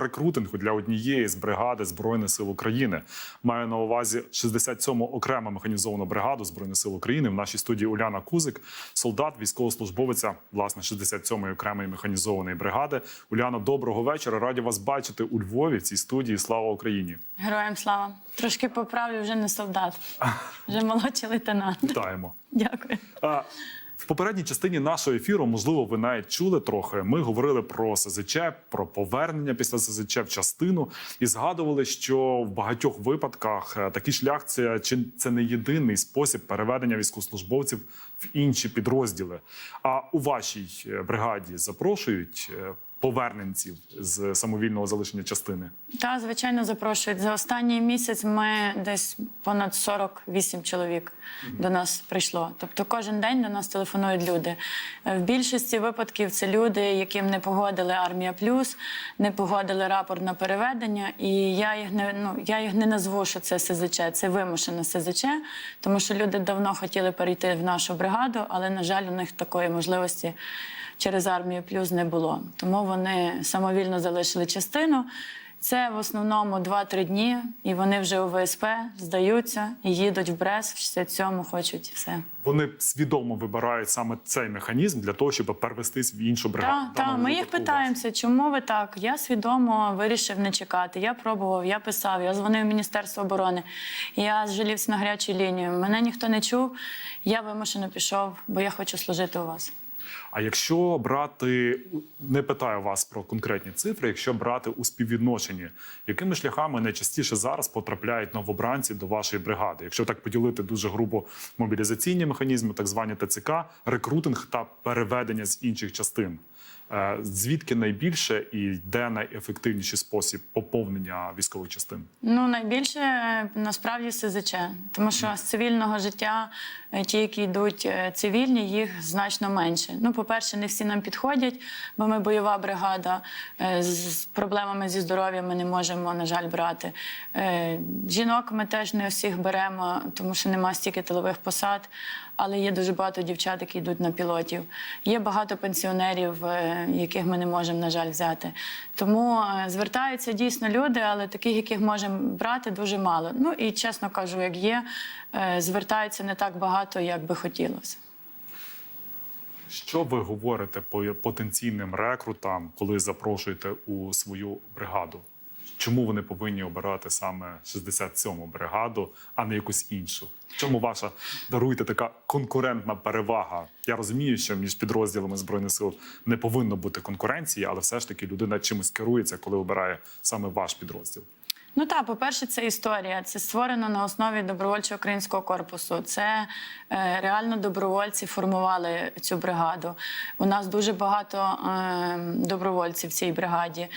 рекрутингу для однієї з бригади збройних сил України. Маю на увазі 67-му окрему механізовану бригаду збройних сил України. В нашій студії Уляна Кузик, солдат, військовослужбовиця власне 67-ї окремої механізованої бригади. Уляна, доброго вечора. Раді вас бачити у Львові в цій студії. Слава Україні! Героям слава. Трошки поправлю, вже не солдат, вже молодший лейтенант. Вітаємо. Дякую. В попередній частині нашого ефіру, можливо, ви навіть чули трохи. Ми говорили про СЗЧ, про повернення після СЗЧ в частину і згадували, що в багатьох випадках е, такий шлях це чи це не єдиний спосіб переведення військовослужбовців в інші підрозділи. А у вашій е, бригаді запрошують е, поверненців з самовільного залишення частини. Та, звичайно, запрошують. За останній місяць ми десь понад 48 чоловік до нас прийшло. Тобто кожен день до нас телефонують люди. Е, В більшості випадків це люди, яким не погодили армія плюс, не погодили рапорт на переведення. І я їх не ну я їх не назву, що це СЗЧ, це вимушена СЗЧ, тому що люди давно хотіли перейти в нашу бригаду, але на жаль, у них такої можливості. Через армію плюс не було, тому вони самовільно залишили частину. Це в основному 2-3 дні, і вони вже у ВСП здаються і їдуть в Брест, в 67-му хочуть все. Вони свідомо вибирають саме цей механізм для того, щоб перевестись в іншу бригаду. Так, В так, ми їх питаємося, чому ви так? Я свідомо вирішив не чекати. Я пробував, я писав, я дзвонив в Міністерство оборони, я жалівся на гарячу лінію. Мене ніхто не чув. Я вимушено пішов, бо я хочу служити у вас. А якщо брати, не питаю вас про конкретні цифри, якщо брати у співвідношенні, якими шляхами найчастіше зараз потрапляють новобранці до вашої бригади? Якщо так поділити дуже грубо мобілізаційні механізми, так звані ТЦК, рекрутинг та переведення з інших частин. Е, Звідки найбільше і де найефективніший спосіб поповнення військових частин? Ну, найбільше е, насправді СЗЧ, тому що з цивільного життя е, ті, які йдуть цивільні, їх значно менше. Ну, по-перше, не всі нам підходять, бо ми бойова бригада з проблемами зі здоров'ям ми не можемо, на жаль, брати. Жінок ми теж не всіх беремо, тому що нема стільки тилових посад. Але є дуже багато дівчат, які йдуть на пілотів. Є багато пенсіонерів, е, яких ми не можемо, на жаль, взяти. Тому е, звертаються дійсно люди, але таких, яких можемо брати, дуже мало. Ну і чесно кажу, як є, е, звертаються не так багато, як би хотілося. Що ви говорите по потенційним рекрутам, коли запрошуєте у свою бригаду? Чому вони повинні обирати саме 67-му бригаду, а не якусь іншу? Чому ваша даруйте така конкурентна перевага? Я розумію, що між підрозділами збройних сил не повинно бути конкуренції, але все ж таки людина чимось керується, коли обирає саме ваш підрозділ. Ну так, по-перше, це історія. Це створено на основі добровольчого українського корпусу. Це е, реально добровольці формували цю бригаду. У нас дуже багато е, добровольців в цій бригаді.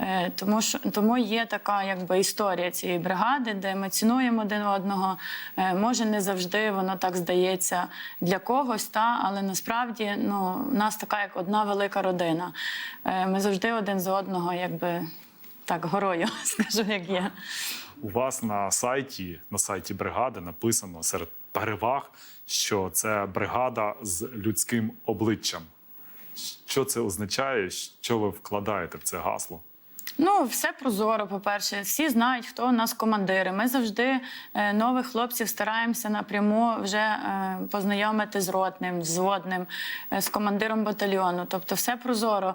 Е, тому що тому є така якби історія цієї бригади, де ми цінуємо один одного. Е, може, не завжди воно так здається для когось, та але насправді ну, у нас така як одна велика родина. Е, ми завжди один з одного, якби так, горою, скажу, як є. У вас на сайті, на сайті бригади написано серед переваг, що це бригада з людським обличчям. Що це означає? Що ви вкладаєте в це гасло? Ну, все прозоро, по-перше. Всі знають, хто у нас командири. Ми завжди е, нових хлопців стараємося напряму вже е, познайомити з ротним, з водним, е, з командиром батальйону. Тобто, все прозоро.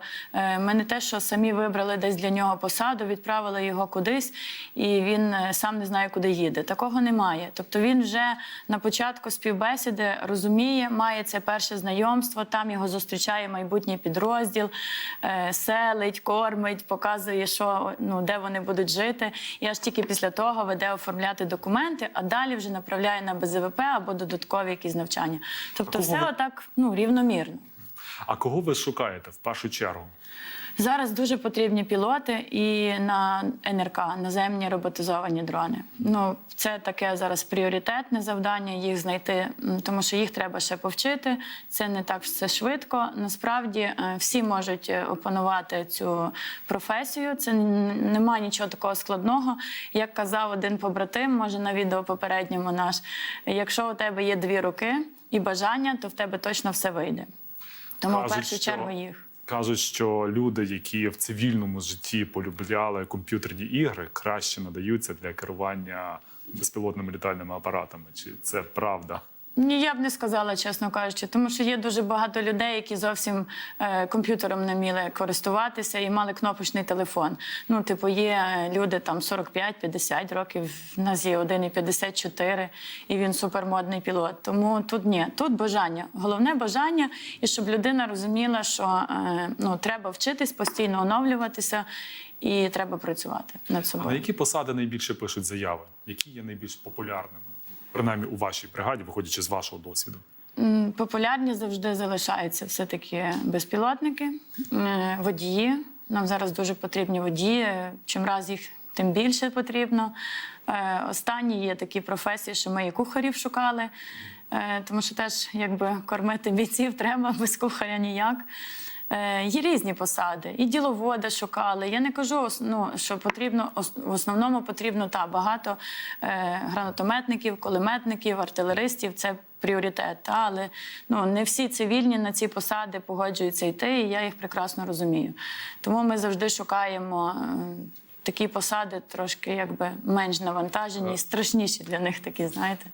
Ми не те, що самі вибрали десь для нього посаду, відправили його кудись, і він сам не знає, куди їде. Такого немає. Тобто він вже на початку співбесіди розуміє, має це перше знайомство. Там його зустрічає майбутній підрозділ, селить, кормить, показує, що ну де вони будуть жити. І аж тільки після того веде оформляти документи, а далі вже направляє на БЗВП або додаткові якісь навчання. Тобто, все ви- отак ну рівномірно. А кого ви шукаєте в першу чергу? Зараз дуже потрібні пілоти і на НРК, наземні роботизовані дрони. Ну, це таке зараз пріоритетне завдання їх знайти, тому що їх треба ще повчити. Це не так все швидко. Насправді е, всі можуть е, опанувати цю професію. Це немає нічого такого складного. Як казав один побратим, може на відео попередньому наш, якщо у тебе є дві руки і бажання, то в тебе точно все вийде. Тому в першу чергу їх. Кажуть, що люди, які в цивільному житті полюбляли комп'ютерні ігри, краще надаються для керування безпілотними літальними апаратами. Чи це правда? Ні, я б не сказала, чесно кажучи, тому що є дуже багато людей, які зовсім е, комп'ютером не вміли користуватися і мали кнопочний телефон. Ну, типу, є е, люди там 45-50 років. В нас є один і 54, і він супермодний пілот. Тому тут ні, тут бажання. Головне бажання, і щоб людина розуміла, що е, ну треба вчитись, постійно оновлюватися, і треба працювати над А собою. на які посади найбільше пишуть заяви? Які є найбільш популярними? Принаймні у вашій бригаді, виходячи з вашого досвіду. Популярні завжди залишаються все-таки безпілотники, водії. Нам зараз дуже потрібні водії. Чим раз їх тим більше потрібно. Е, Останні є такі професії, що ми і кухарів шукали, е, тому що теж якби кормити бійців треба без кухаря ніяк. Е, Є різні посади, і діловоди шукали. Я не кажу, ну, що потрібно в основному потрібно та багато е, гранатометників, кулеметників, артилеристів. Це пріоритет. Та, але ну не всі цивільні на ці посади погоджуються йти, і я їх прекрасно розумію. Тому ми завжди шукаємо. е, Такі посади трошки якби менш навантажені і страшніші для них такі, знаєте.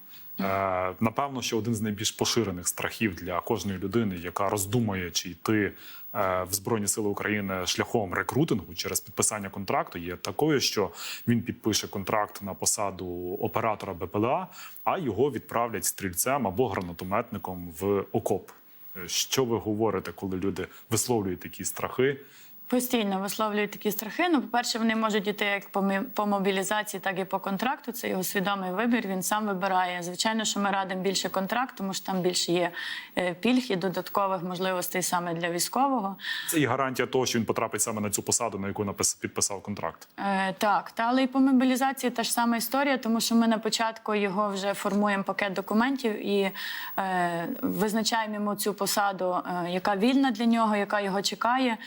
Е, напевно, що один з найбільш поширених страхів для кожної людини, яка роздумує, чи йти е, в Збройні Сили України шляхом рекрутингу через підписання контракту, є такою, що він підпише контракт на посаду оператора БПЛА, а його відправлять стрільцем або гранатометником в окоп. Е, Що ви говорите, коли люди висловлюють такі страхи? Постійно висловлюють такі страхи. Ну, по-перше, вони можуть йти як по, мобілізації, так і по контракту. Це його свідомий вибір. Він сам вибирає. Звичайно, що ми радимо більше контракт, тому що там більше є е, пільг і додаткових можливостей саме для військового. Це і гарантія того, що він потрапить саме на цю посаду, на яку напис- підписав контракт. Е, так, та але і по мобілізації та ж сама історія, тому що ми на початку його вже формуємо пакет документів і е, визначаємо йому цю посаду, е, яка вільна для нього, яка його чекає.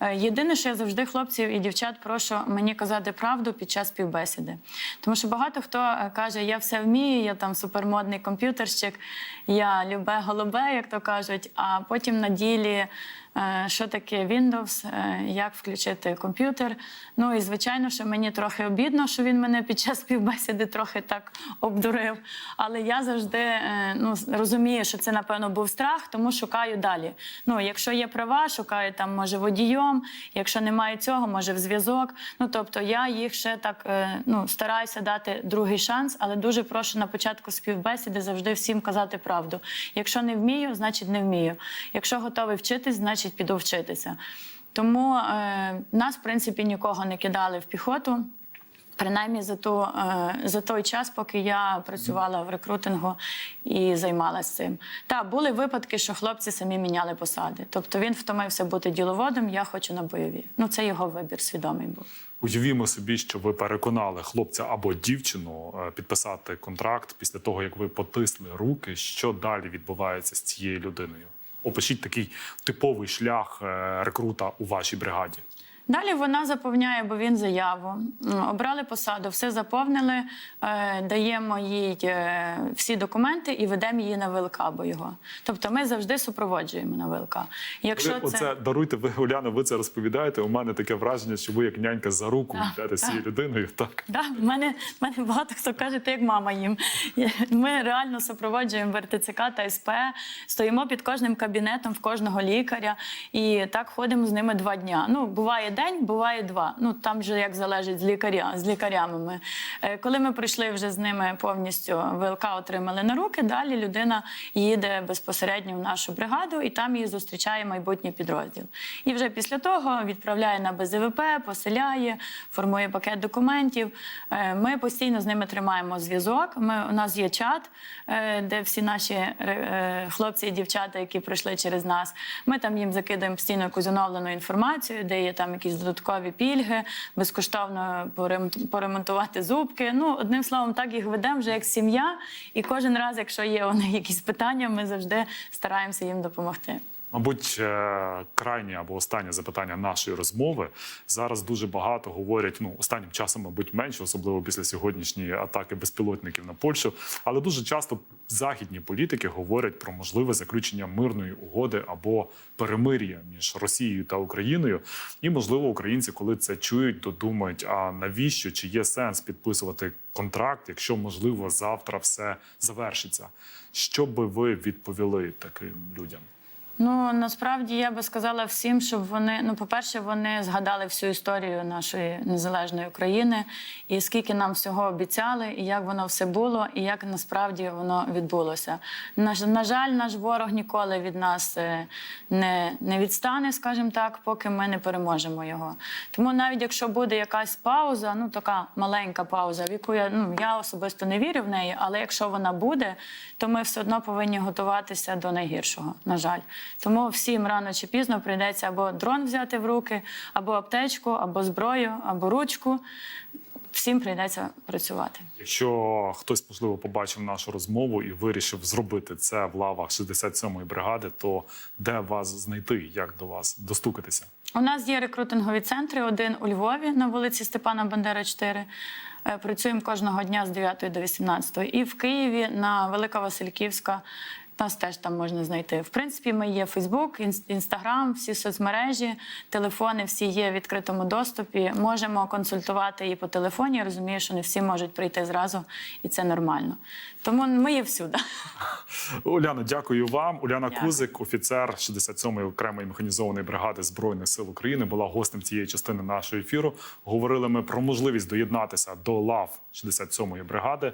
Е, єдине, що я завжди хлопців і дівчат прошу мені казати правду під час співбесіди. Тому що багато хто е, каже, я все вмію, я там супермодний комп'ютерщик, я любе голубе, як то кажуть, а потім на ділі. Е, що таке Windows, е, як включити комп'ютер. Ну і звичайно, що мені трохи обідно, що він мене під час співбесіди трохи так обдурив. Але я завжди е, ну, розумію, що це напевно був страх, тому шукаю далі. Ну, якщо є права, шукаю там, може, водійом, якщо немає цього, може в зв'язок. Ну тобто я їх ще так ну, стараюся дати другий шанс, але дуже прошу на початку співбесіди завжди всім казати правду. Якщо не вмію, значить не вмію. Якщо готовий вчитись, значить піду вчитися. Тому е, нас, в принципі, нікого не кидали в піхоту. Принаймні за ту, е, за той час, поки я працювала в рекрутингу і займалася цим. Та були випадки, що хлопці самі міняли посади. Тобто він втомився бути діловодом, я хочу на бойові. Ну це його вибір, свідомий був. Уявімо собі, що ви переконали хлопця або дівчину е, підписати контракт після того, як ви потисли руки. Що далі відбувається з цією людиною? Опишіть такий типовий шлях е, рекрута у вашій бригаді. Далі вона заповняє, бо він заяву. Обрали посаду, все заповнили, е, даємо їй е, всі документи і ведемо її на ВЛК, бо його. Тобто ми завжди супроводжуємо на ВЛК. Якщо ви, це... оце даруйте, ви Уляна, ви це розповідаєте. У мене таке враження, що ви як нянька за руку йдете з цією людиною. Так Да, в мене, в мене багато хто каже, ти як мама їм. Ми реально супроводжуємо в РТЦК та СП, стоїмо під кожним кабінетом в кожного лікаря і так ходимо з ними два дня. Ну, буває день, буває два. Ну там вже як залежить з лікаря, з лікарями. Ми. Е, Коли ми прийшли вже з ними повністю ВЛК отримали на руки, далі людина їде безпосередньо в нашу бригаду і там її зустрічає майбутній підрозділ. І вже після того відправляє на БЗВП, поселяє, формує пакет документів. Е, Ми постійно з ними тримаємо зв'язок. Ми, у нас є чат, е, де всі наші хлопці і дівчата, які пройшли через нас. Ми там їм закидаємо постійно якусь оновлену інформацію, де є там якісь додаткові пільги, безкоштовно порем- поремонтувати зубки. Ну, одним словом, так їх ведемо вже як сім'я. І кожен раз, якщо є у них якісь питання, ми завжди стараємося їм допомогти. Мабуть, е, крайнє або останнє запитання нашої розмови. Зараз дуже багато говорять. Ну останнім часом, мабуть, менше, особливо після сьогоднішньої атаки безпілотників на Польщу. Але дуже часто західні політики говорять про можливе заключення мирної угоди або перемир'я між Росією та Україною. І можливо, українці, коли це чують, то думають: а навіщо чи є сенс підписувати контракт, якщо можливо завтра все завершиться? Що би ви відповіли таким людям? Ну насправді я би сказала всім, щоб вони ну, по-перше, вони згадали всю історію нашої незалежної України і скільки нам всього обіцяли, і як воно все було, і як насправді воно відбулося. На, на жаль, наш ворог ніколи від нас е, не, не відстане, скажімо так, поки ми не переможемо його. Тому навіть якщо буде якась пауза, ну така маленька пауза, в яку я ну я особисто не вірю в неї, але якщо вона буде, то ми все одно повинні готуватися до найгіршого. На жаль, тому всім рано чи пізно прийдеться або дрон взяти в руки, або аптечку, або зброю, або ручку. Всім прийдеться працювати. Якщо хтось можливо побачив нашу розмову і вирішив зробити це в лавах 67-ї бригади, то де вас знайти, як до вас достукатися? У нас є рекрутингові центри. Один у Львові на вулиці Степана Бандера, 4. Е, Працюємо кожного дня з 9 до 18. І в Києві на Велика Васильківська. Нас теж там можна знайти. В принципі, ми є Фейсбук, Інстаграм, всі соцмережі, телефони всі є в відкритому доступі. Можемо консультувати і по телефоні. Я розумію, що не всі можуть прийти зразу, і це нормально. Тому ми є всюди. Уляна, дякую вам. Уляна Дякую. Кузик, офіцер 67-ї окремої механізованої бригади збройних сил України, була гостем цієї частини нашого ефіру. Говорили ми про можливість доєднатися до лав 67-ї бригади.